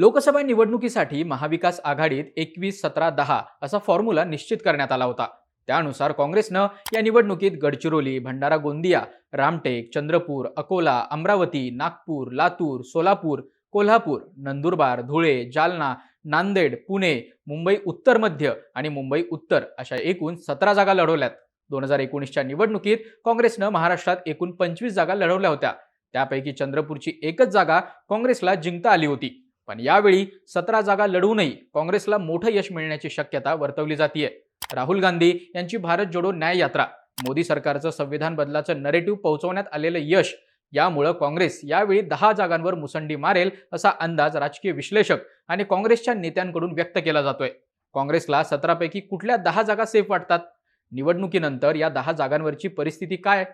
लोकसभा निवडणुकीसाठी महाविकास आघाडीत एकवीस सतरा दहा असा फॉर्म्युला निश्चित करण्यात आला होता. त्यानुसार काँग्रेसनं या निवडणुकीत गडचिरोली भंडारा गोंदिया रामटेक चंद्रपूर अकोला अमरावती नागपूर लातूर सोलापूर कोल्हापूर नंदुरबार धुळे जालना नांदेड पुणे मुंबई उत्तर मध्य आणि मुंबई उत्तर अशा एकूण सतरा जागा लढवल्यात. दोन हजार एकोणीसच्या निवडणुकीत काँग्रेसनं महाराष्ट्रात एकूण पंचवीस जागा लढवल्या होत्या. त्यापैकी चंद्रपूरची एकच जागा काँग्रेसला जिंकता आली होती. पण यावेळी सतरा जागा लढवूनही काँग्रेसला मोठं यश मिळण्याची शक्यता वर्तवली जातीये. राहुल गांधी यांची भारत जोडो न्याय यात्रा मोदी सरकारचं संविधान बदलाचं नरेटिव्ह पोहोचवण्यात आलेलं यश यामुळं काँग्रेस यावेळी दहा जागांवर मुसंडी मारेल असा अंदाज राजकीय विश्लेषक आणि काँग्रेसच्या नेत्यांकडून व्यक्त केला जातोय. काँग्रेसला सतरापैकी कुठल्या दहा जागा सेफ वाटतात? निवडणुकीनंतर या दहा जागांवरची परिस्थिती काय?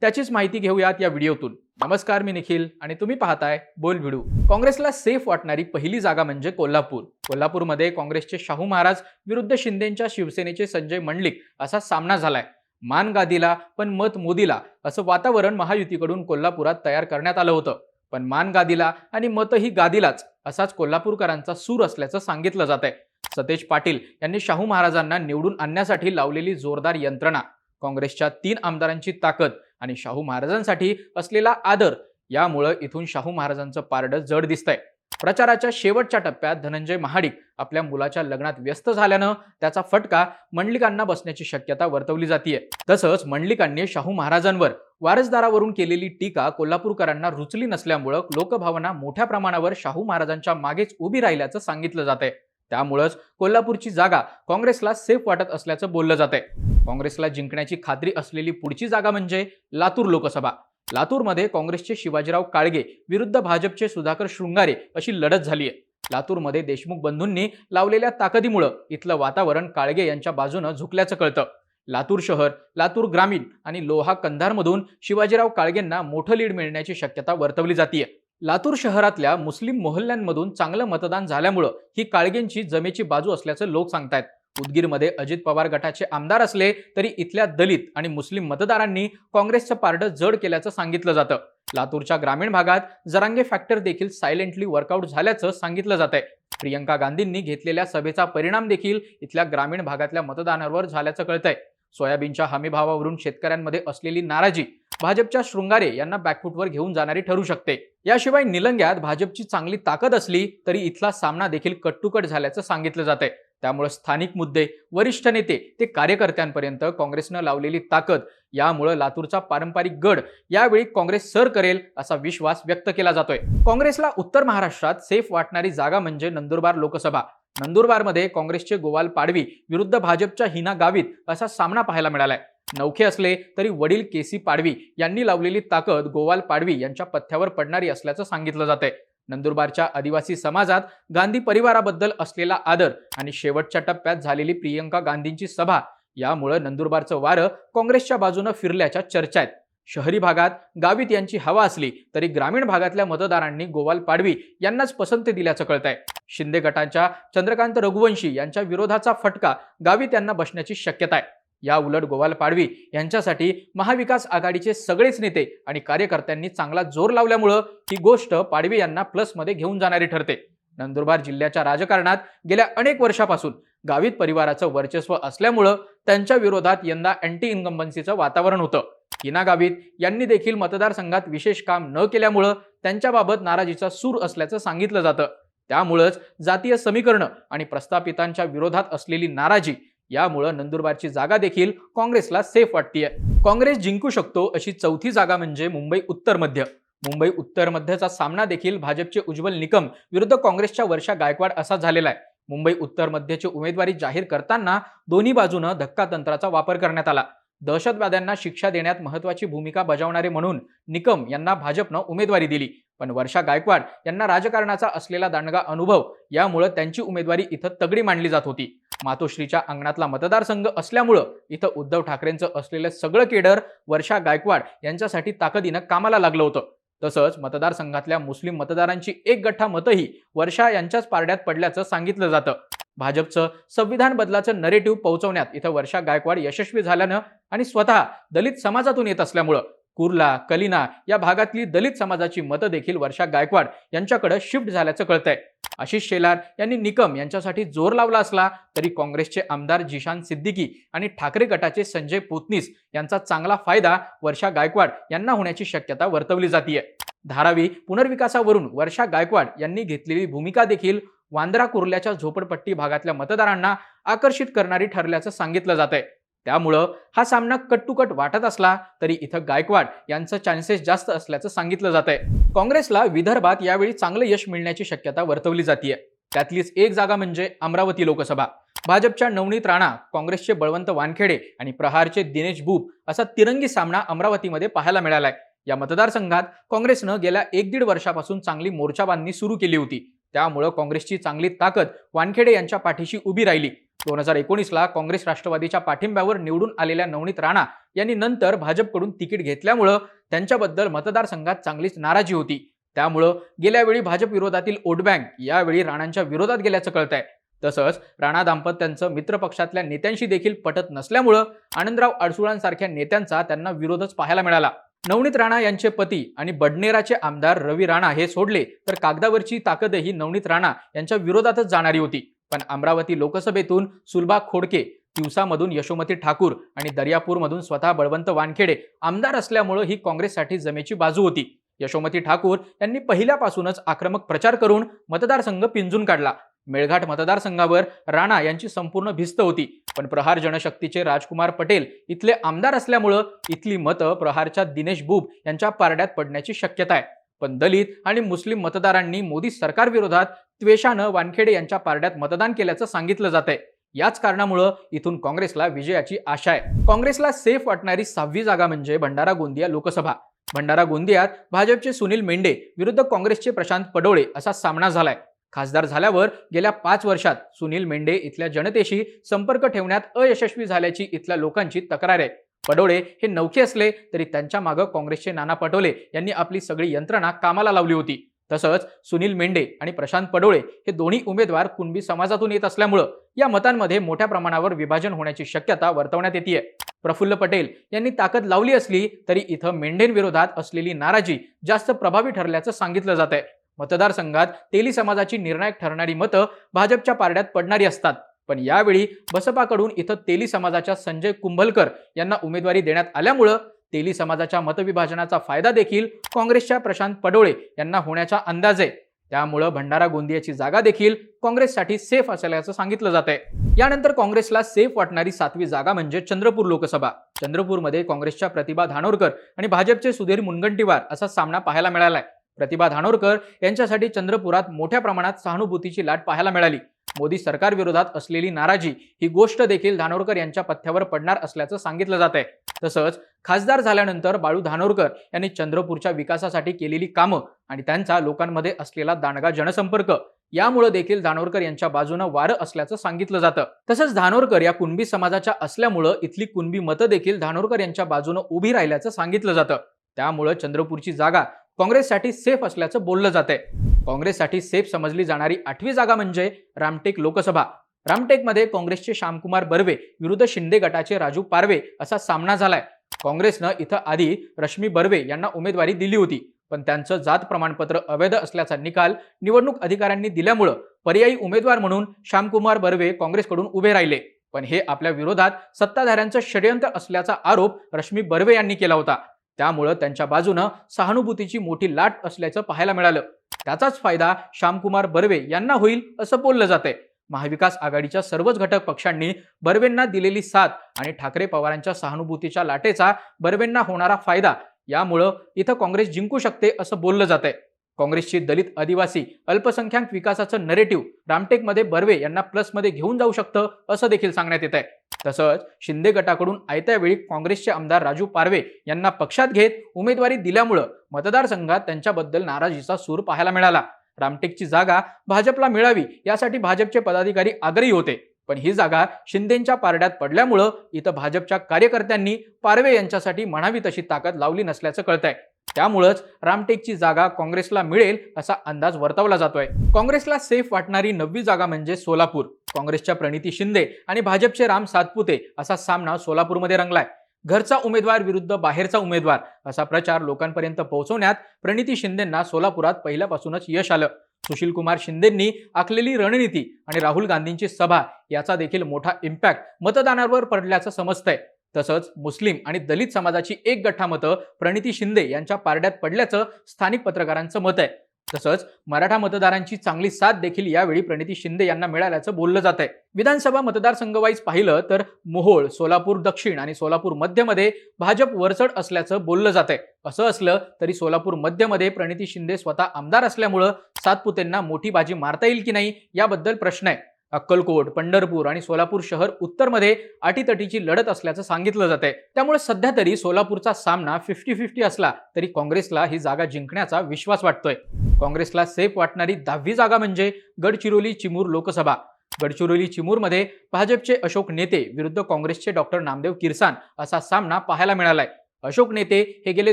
त्याचीच माहिती घेऊयात या व्हिडिओतून. नमस्कार मी निखिल आणि तुम्ही पाहताय बोल भिडू. काँग्रेसला सेफ वाटणारी पहिली जागा म्हणजे कोल्हापूर. कोल्हापूरमध्ये काँग्रेसचे शाहू महाराज विरुद्ध शिंदेच्या शिवसेनेचे संजय मंडलिक असा सामना झालाय. मान गादीला पण मत मोदीला असं वातावरण महायुतीकडून कोल्हापुरात तयार करण्यात आलं होतं. पण मान गादीला आणि मतही गादीलाच असाच कोल्हापूरकरांचा सूर असल्याचं सांगितलं जात आहे सतेज पाटील यांनी शाहू महाराजांना निवडून आणण्यासाठी लावलेली जोरदार यंत्रणा. काँग्रेसच्या तीन आमदारांची ताकद आणि शाहू महाराजांसाठी असलेला आदर. यामुळं इथून शाहू महाराजांचं पारडं जड दिसतंय. प्रचाराच्या शेवटच्या टप्प्यात धनंजय महाडिक आपल्या मुलाच्या लग्नात व्यस्त झाल्यानं त्याचा फटका मंडलिकांना बसण्याची शक्यता वर्तवली जातीये. तसंच मंडलिकांनी शाहू महाराजांवर वारसदारावरून केलेली टीका कोल्हापूरकरांना रुचली नसल्यामुळं लोकभावना मोठ्या प्रमाणावर शाहू महाराजांच्या मागेच उभी राहिल्याचं सांगितलं जात आहे त्यामुळंच कोल्हापूरची जागा काँग्रेसला सेफ वाटत असल्याचं बोललं जात आहे काँग्रेसला जिंकण्याची खात्री असलेली पुढची जागा म्हणजे लातूर लोकसभा. लातूरमध्ये काँग्रेसचे शिवाजीराव काळगे विरुद्ध भाजपचे सुधाकर शृंगारे अशी लढत झाली आहे लातूरमध्ये देशमुख बंधूंनी लावलेल्या ताकदीमुळं इथलं वातावरण काळगे यांच्या बाजूनं झुकल्याचं कळतं. लातूर शहर लातूर ग्रामीण आणि लोहा कंधारमधून शिवाजीराव काळगेंना मोठं लीड मिळण्याची शक्यता वर्तवली जातीये. लातूर शहरातल्या मुस्लिम मोहल्ल्यांमधून चांगलं मतदान झाल्यामुळं ही काळगेंची जमेची बाजू असल्याचं लोक सांगतायत. उदगीरमध्ये अजित पवार गटाचे आमदार असले तरी इथल्या दलित आणि मुस्लिम मतदारांनी काँग्रेसचं पारडं जड केल्याचं सांगितलं जातं. लातूरच्या ग्रामीण भागात जरांगे फॅक्टर देखील सायलेंटली वर्कआउट झाल्याचं सांगितलं जात आहे प्रियंका गांधींनी घेतलेल्या सभेचा परिणाम देखील इथल्या ग्रामीण भागातल्या मतदानावर झाल्याचं कळतंय. सोयाबीनच्या हमीभावावरून शेतकऱ्यांमध्ये असलेली नाराजी भाजपच्या शृंगारे यांना बॅकफुटवर घेऊन जाणारी ठरू शकते. याशिवाय निलंग्यात भाजपची चांगली ताकद असली तरी इथला सामना देखील कट्टुकट झाल्याचं सांगितलं जात आहे त्यामुळे स्थानिक मुद्दे वरिष्ठ नेते ते कार्यकर्त्यांपर्यंत काँग्रेसनं लावलेली ताकद यामुळे लातूरचा पारंपरिक गड यावेळी काँग्रेस सर करेल असा विश्वास व्यक्त केला जातोय. काँग्रेसला उत्तर महाराष्ट्रात सेफ वाटणारी जागा म्हणजे नंदुरबार लोकसभा. नंदुरबारमध्ये काँग्रेसचे गोवाल पाडवी विरुद्ध भाजपच्या हिना गावित असा सामना पाहायला मिळालाय. नौखे असले तरी वडील केसी पाडवी यांनी लावलेली ताकद गोवाल पाडवी यांच्या पथ्यावर पडणारी असल्याचं सांगितलं जातंय. नंदुरबारच्या आदिवासी समाजात गांधी परिवाराबद्दल असलेला आदर आणि शेवटच्या टप्प्यात झालेली प्रियंका गांधींची सभा यामुळे नंदुरबारचं वारं काँग्रेसच्या बाजूनं फिरल्याच्या चर्चा आहेत. शहरी भागात गावित यांची हवा असली तरी ग्रामीण भागातल्या मतदारांनी गोवाल पाडवी यांनाच पसंती दिल्याचं कळतंय. शिंदे गटांच्या चंद्रकांत रघुवंशी यांच्या विरोधाचा फटका गावित यांना बसण्याची शक्यता आहे. या उलट गोवाल पाडवी यांच्यासाठी महाविकास आघाडीचे सगळेच नेते आणि कार्यकर्त्यांनी चांगला जोर लावल्यामुळं ही गोष्ट पाडवी यांना प्लसमध्ये घेऊन जाणारी ठरते. नंदुरबार जिल्ह्याच्या राजकारणात गेल्या अनेक वर्षापासून गावित परिवाराचं वर्चस्व असल्यामुळं त्यांच्या विरोधात यंदा अँटी इन्कम्बन्सीचं वातावरण होतं. हिना गावित यांनी देखील मतदारसंघात विशेष काम न केल्यामुळं त्यांच्याबाबत नाराजीचा सूर असल्याचं सांगितलं जातं. त्यामुळंच जातीय समीकरणं आणि प्रस्थापितांच्या विरोधात असलेली नाराजी यामुळं नंदुरबारची जागा देखील काँग्रेसला सेफ वाटतीये. काँग्रेस जिंकू शकतो अशी चौथी जागा म्हणजे मुंबई उत्तर मध्य. मुंबई उत्तर मध्यचा सामना देखील भाजपचे उज्ज्वल निकम विरुद्ध काँग्रेसच्या वर्षा गायकवाड असा झालेला आहे मुंबई उत्तर मध्यची उमेदवारी जाहीर करताना दोन्ही बाजूनं धक्का तंत्राचा वापर करण्यात आला. दहशतवाद्यांना शिक्षा देण्यात महत्वाची भूमिका बजावणारे म्हणून निकम यांना भाजपनं उमेदवारी दिली. पण वर्षा गायकवाड यांना राजकारणाचा असलेला दांडगा अनुभव यामुळं त्यांची उमेदवारी इथं तगडी मांडली जात होती. मातोश्रीच्या अंगणातला मतदारसंघ असल्यामुळं इथं उद्धव ठाकरेंचं असलेलं सगळं केडर वर्षा गायकवाड यांच्यासाठी ताकदीनं कामाला लागलं होतं. तसंच मतदारसंघातल्या मुस्लिम मतदारांची एक गठ्ठा मतही वर्षा यांच्याच पारड्यात पडल्याचं सांगितलं जातं. भाजपचं संविधान बदलाचं नरेटिव्ह पोहोचवण्यात इथं वर्षा गायकवाड यशस्वी झाल्यानं आणि स्वतः दलित समाजातून येत असल्यामुळं कुर्ला कलिना या भागातली दलित समाजाची मतं देखील वर्षा गायकवाड यांच्याकडे शिफ्ट झाल्याचं कळतंय. आशिष शेलार यांनी निकम यांच्यासाठी जोर लावला असला तरी काँग्रेसचे आमदार जिशान सिद्दीकी आणि ठाकरे गटाचे संजय पोतनीस यांचा चांगला फायदा वर्षा गायकवाड यांना होण्याची शक्यता वर्तवली जातीय. धारावी पुनर्विकासावरून वर्षा गायकवाड यांनी घेतलेली भूमिका देखील वांद्रा कुर्ल्याच्या झोपडपट्टी भागातल्या मतदारांना आकर्षित करणारी ठरल्याचं सांगितलं जात आहे त्यामुळं हा सामना कट्टुकट वाटत असला तरी इथं गायकवाड यांचं चान्सेस जास्त असल्याचं सांगितलं जात आहे काँग्रेसला विदर्भात यावेळी चांगलं यश मिळण्याची शक्यता वर्तवली जाते त्यातलीच एक जागा म्हणजे अमरावती लोकसभा. भाजपच्या नवनीत राणा काँग्रेसचे बळवंत वानखेडे आणि प्रहारचे दिनेश भूप असा तिरंगी सामना अमरावतीमध्ये पाहायला मिळालाय. या मतदारसंघात काँग्रेसनं गेल्या एक दीड वर्षापासून चांगली मोर्चाबांधणी सुरू केली होती. त्यामुळं काँग्रेसची चांगली ताकद वानखेडे यांच्या पाठीशी उभी राहिली. दोन हजार एकोणीसला काँग्रेस राष्ट्रवादीच्या पाठिंब्यावर निवडून आलेल्या नवनीत राणा यांनी नंतर भाजपकडून तिकीट घेतल्यामुळं त्यांच्याबद्दल मतदारसंघात चांगलीच नाराजी होती. त्यामुळं गेल्या वेळी भाजप विरोधातील वोटबँक यावेळी राणांच्या विरोधात गेल्याचं कळत आहे तसंच राणा दाम्पत्यांचं मित्रपक्षातल्या नेत्यांशी देखील पटत नसल्यामुळं आनंदराव अडसुळांसारख्या नेत्यांचा त्यांना विरोधच पाहायला मिळाला. नवनीत राणा यांचे पती आणि बडनेराचे आमदार रवी राणा हे सोडले तर कागदावरची ताकदही नवनीत राणा यांच्या विरोधातच जाणारी होती. पण अमरावती लोकसभेतून सुलभा खोडके दिवसामधून यशोमती ठाकूर आणि दर्यापूरमधून स्वतः बळवंत वानखेडे आमदार असल्यामुळं ही काँग्रेससाठी जमेची बाजू होती. यशोमती ठाकूर यांनी पहिल्यापासूनच आक्रमक प्रचार करून मतदारसंघ पिंजून काढला. मेळघाट मतदारसंघावर राणा यांची संपूर्ण भिस्त होती. पण प्रहार जनशक्तीचे राजकुमार पटेल इथले आमदार असल्यामुळं इथली मतं प्रहारच्या दिनेश बुब यांच्या पारड्यात पडण्याची शक्यता आहे. पण दलित आणि मुस्लिम मतदारांनी मोदी सरकारविरोधात त्वेषानं वानखेडे यांच्या पारड्यात मतदान केल्याचं सांगितलं जात आहे याच कारणामुळं इथून काँग्रेसला विजयाची आशा आहे. काँग्रेसला सेफ वाटणारी सहावी जागा म्हणजे भंडारा गोंदिया लोकसभा. भंडारा गोंदियात भाजपचे सुनील मेंढे विरुद्ध काँग्रेसचे प्रशांत पडोळे असा सामना झालाय. खासदार झाल्यावर गेल्या पाच वर्षात सुनील मेंढे इथल्या जनतेशी संपर्क ठेवण्यात अयशस्वी झाल्याची इथल्या लोकांची तक्रार आहे. पडोळे हे नौखे असले तरी त्यांच्या मागं काँग्रेसचे नाना पटोले यांनी आपली सगळी यंत्रणा कामाला लावली होती. तसंच सुनील मेंढे आणि प्रशांत पडोळे हे दोन्ही उमेदवार कुणबी समाजातून येत असल्यामुळं या मतांमध्ये मोठ्या प्रमाणावर विभाजन होण्याची शक्यता वर्तवण्यात येते प्रफुल्ल पटेल यांनी ताकद लावली असली तरी इथं मेंढेंविरोधात असलेली नाराजी जास्त प्रभावी ठरल्याचं सांगितलं जात आहे मतदारसंघात तेली समाजाची निर्णायक ठरणारी मतं भाजपच्या पारड्यात पडणारी असतात. पण यावेळी बसपाकडून इथं तेली समाजाच्या संजय कुंभलकर यांना उमेदवारी देण्यात आल्यामुळं तेली समाजाच्या मतविभाजनाचा फायदा देखील काँग्रेसच्या प्रशांत पडोळे यांना होण्याचा अंदाज आहे. त्यामुळं भंडारा गोंदियाची जागा देखील काँग्रेससाठी सेफ असल्याचं सांगितलं जात आहे यानंतर काँग्रेसला सेफ वाटणारी सातवी जागा म्हणजे चंद्रपूर लोकसभा. चंद्रपूरमध्ये काँग्रेसच्या प्रतिभा धानोरकर आणि भाजपचे सुधीर मुनगंटीवार असा सामना पाहायला मिळालाय. प्रतिभा धानोरकर यांच्यासाठी चंद्रपुरात मोठ्या प्रमाणात सहानुभूतीची लाट पाहायला मिळाली. मोदी सरकारविरोधात असलेली नाराजी ही गोष्ट देखील धानोरकर यांच्या पथ्यावर पडणार असल्याचं सांगितलं जात आहे. तसंच खासदार झाल्यानंतर बाळू धानोरकर यांनी चंद्रपूरच्या विकासासाठी केलेली कामं आणि त्यांचा लोकांमध्ये असलेला दांडगा जनसंपर्क यामुळे देखील धानोरकर यांच्या बाजूनं वारं असल्याचं सांगितलं जातं. तसंच धानोरकर या कुणबी समाजाच्या असल्यामुळं इथली कुणबी मतं देखील धानोरकर यांच्या बाजूनं उभी राहिल्याचं सांगितलं जातं. त्यामुळं चंद्रपूरची जागा काँग्रेससाठी सेफ असल्याचं बोललं जात आहे काँग्रेससाठी सेफ समजली जाणारी आठवी जागा म्हणजे रामटेक लोकसभा. रामटेकमध्ये काँग्रेसचे श्यामकुमार बर्वे विरुद्ध शिंदे गटाचे राजू पारवे असा सामना झालाय. काँग्रेसनं इथं आधी रश्मी बर्वे यांना उमेदवारी दिली होती. पण त्यांचं जात प्रमाणपत्र अवैध असल्याचा निकाल निवडणूक अधिकाऱ्यांनी दिल्यामुळं पर्यायी उमेदवार म्हणून श्यामकुमार बर्वे काँग्रेसकडून उभे राहिले. पण हे आपल्या विरोधात सत्ताधाऱ्यांचं षडयंत्र असल्याचा आरोप रश्मी बर्वे यांनी केला होता. त्यामुळं त्यांच्या बाजूनं सहानुभूतीची मोठी लाट असल्याचं पाहायला मिळालं. त्याचाच फायदा श्यामकुमार बर्वे यांना होईल असं बोललं जातंय. महाविकास आघाडीच्या सर्वच घटक पक्षांनी बर्वेंना दिलेली साथ आणि ठाकरे पवारांच्या सहानुभूतीच्या लाटेचा बर्वेंना होणारा फायदा यामुळं इथं काँग्रेस जिंकू शकते असं बोललं जात आहे काँग्रेसची दलित आदिवासी अल्पसंख्याक विकासाचं नरेटिव्ह रामटेकमध्ये बर्वे यांना प्लसमध्ये घेऊन जाऊ शकतं असं देखील सांगण्यात येत आहे तसंच शिंदे गटाकडून आयत्या वेळी काँग्रेसचे आमदार राजू पारवे यांना पक्षात घेत उमेदवारी दिल्यामुळं मतदारसंघात त्यांच्याबद्दल नाराजीचा सूर पाहायला मिळाला. रामटेकची जागा भाजपला मिळावी यासाठी भाजपचे पदाधिकारी आग्रही होते. पण ही जागा शिंदेच्या पारड्यात पडल्यामुळं इथं भाजपच्या कार्यकर्त्यांनी पारवे यांच्यासाठी म्हणावी तशी ताकद लावली नसल्याचं कळतंय. त्यामुळंच रामटेकची जागा काँग्रेसला मिळेल असा अंदाज वर्तवला जातोय. काँग्रेसला सेफ वाटणारी नववी जागा म्हणजे सोलापूर. काँग्रेसच्या प्रणिती शिंदे आणि भाजपचे राम सातपुते असा सामना सोलापूरमध्ये रंगलाय. घरचा उमेदवार विरुद्ध बाहेरचा उमेदवार असा प्रचार लोकांपर्यंत पोहोचवण्यात प्रणिती शिंदेंना सोलापुरात पहिल्यापासूनच यश आलं. सुशील कुमार शिंदेंनी आखलेली रणनीती आणि राहुल गांधींची सभा याचा देखील मोठा इम्पॅक्ट मतदानावर पडल्याचं समजतंय. तसंच मुस्लिम आणि दलित समाजाची एक गठ्ठा मतं प्रणिती शिंदे यांच्या पारड्यात पडल्याचं स्थानिक पत्रकारांचं मत आहे. तसंच मराठा मतदारांची चांगली साथ देखील यावेळी प्रणिती शिंदे यांना मिळाल्याचं बोललं जात आहे विधानसभा मतदारसंघवाईज पाहिलं तर मोहोळ सोलापूर दक्षिण आणि सोलापूर मध्यमध्ये भाजप वरचढ असल्याचं बोललं जात आहे असं असलं तरी सोलापूर मध्यमध्ये प्रणिती शिंदे स्वतः आमदार असल्यामुळं सातपुतेंना मोठी बाजी मारता येईल की नाही याबद्दल प्रश्न आहे. अक्कलकोट पंढरपूर आणि सोलापूर शहर उत्तरमध्ये अटीतटीची लढत असल्याचं सांगितलं जात आहे त्यामुळे सध्या तरी सोलापूरचा सामना फिफ्टी फिफ्टी असला तरी काँग्रेसला ही जागा जिंकण्याचा विश्वास वाटतोय. काँग्रेसला सेफ वाटणारी दहावी जागा म्हणजे गडचिरोली चिमूर लोकसभा. गडचिरोली चिमूरमध्ये भाजपचे अशोक नेते विरुद्ध काँग्रेसचे डॉक्टर नामदेव किरसान असा सामना पाहायला मिळालाय. अशोक नेते हे गेले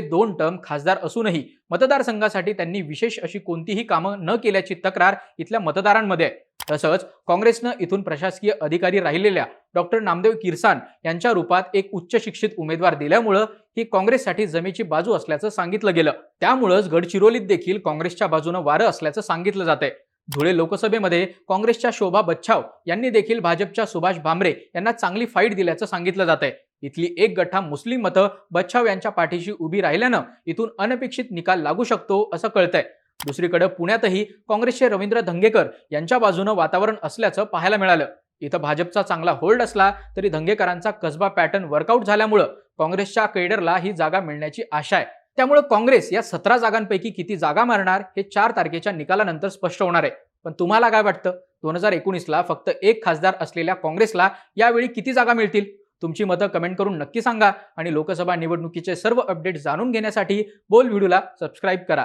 दोन टर्म खासदार असूनही मतदारसंघासाठी त्यांनी विशेष अशी कोणतीही कामं न केल्याची तक्रार इथल्या मतदारांमध्ये आहे. तसंच काँग्रेसनं इथून प्रशासकीय अधिकारी राहिलेल्या डॉक्टर नामदेव किरसान यांच्या रूपात एक उच्च शिक्षित उमेदवार दिल्यामुळं ही काँग्रेससाठी जमेची बाजू असल्याचं सांगितलं गेलं. त्यामुळंच गडचिरोलीत देखील काँग्रेसच्या बाजूनं वारं असल्याचं सांगितलं जात आहे धुळे लोकसभेमध्ये काँग्रेसच्या शोभा बच्छाव यांनी देखील भाजपच्या सुभाष भामरे यांना चांगली फाईट दिल्याचं सांगितलं जात आहे इथली एक गठ्ठा मुस्लिम मतं बच्छाव यांच्या पाठीशी उभी राहिल्यानं इथून अनपेक्षित निकाल लागू शकतो असं कळतंय. दुसरीकडे पुण्यातही काँग्रेसचे रवींद्र धंगेकर यांच्या बाजूनं वातावरण असल्याचं पाहायला मिळालं. इथं भाजपचा चांगला होल्ड असला तरी धंगेकरांचा कसबा पॅटर्न वर्कआउट झाल्यामुळं काँग्रेसच्या कैडरला ही जागा मिळण्याची आशा आहे. त्यामुळे काँग्रेस या सतरा जागांपैकी किती जागा मारणार हे चार तारखेच्या निकालानंतर स्पष्ट होणार आहे. पण तुम्हाला काय वाटतं? दोन हजार एकोणीसला फक्त एक खासदार असलेल्या काँग्रेसला यावेळी किती जागा मिळतील? तुमची मतं कमेंट करून नक्की सांगा आणि लोकसभा निवडणुकीचे सर्व अपडेट जाणून घेण्यासाठी बोल व्हिडिओला सबस्क्राईब करा.